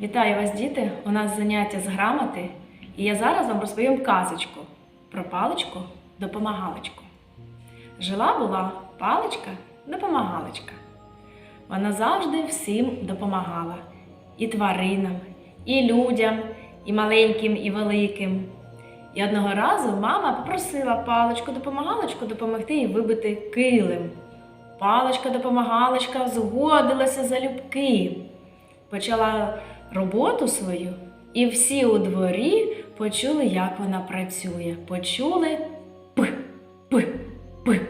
Вітаю вас, діти! У нас заняття з грамоти, і я зараз вам розповім казочку про паличку допомагалочку. Жила була паличка допомагалочка. Вона завжди всім допомагала і тваринам, і людям, і маленьким, і великим. І одного разу мама попросила паличку допомагалочку допомогти їй вибити килим. Паличка допомагалочка згодилася залюбки почала роботу свою, і всі у дворі почули, як вона працює. Почули п, п, п.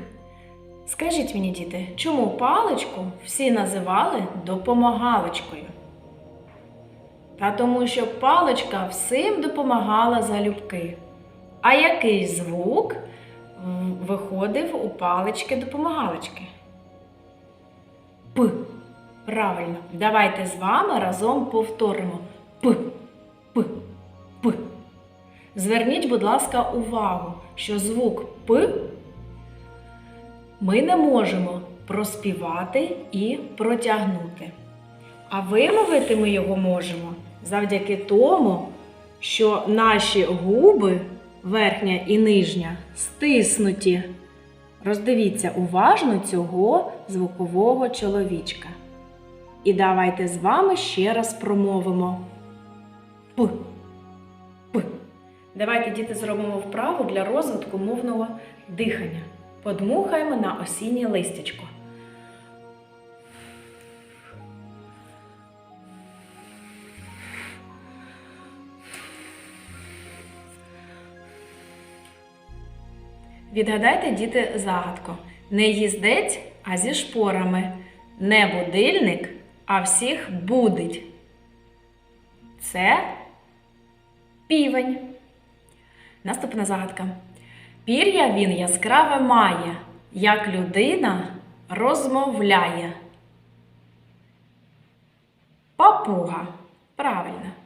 Скажіть мені, діти, чому паличку всі називали допомагалочкою? Та тому, що паличка всім допомагала залюбки. А який звук виходив у палички допомагалочки? П. Правильно. Давайте з вами разом повторимо П, П, П. Зверніть, будь ласка, увагу, що звук П ми не можемо проспівати і протягнути. А вимовити ми його можемо завдяки тому, що наші губи, верхня і нижня, стиснуті. Роздивіться уважно цього звукового чоловічка. І давайте з вами ще раз промовимо. П. П. Давайте, діти, зробимо вправу для розвитку мовного дихання. Подмухаємо на осіннє листячко. Відгадайте, діти, загадку. Не їздець, а зі шпорами. Не будильник, а всіх будить. Це півень. Наступна загадка. Пір'я він яскраве має, як людина розмовляє. Папуга. Правильно.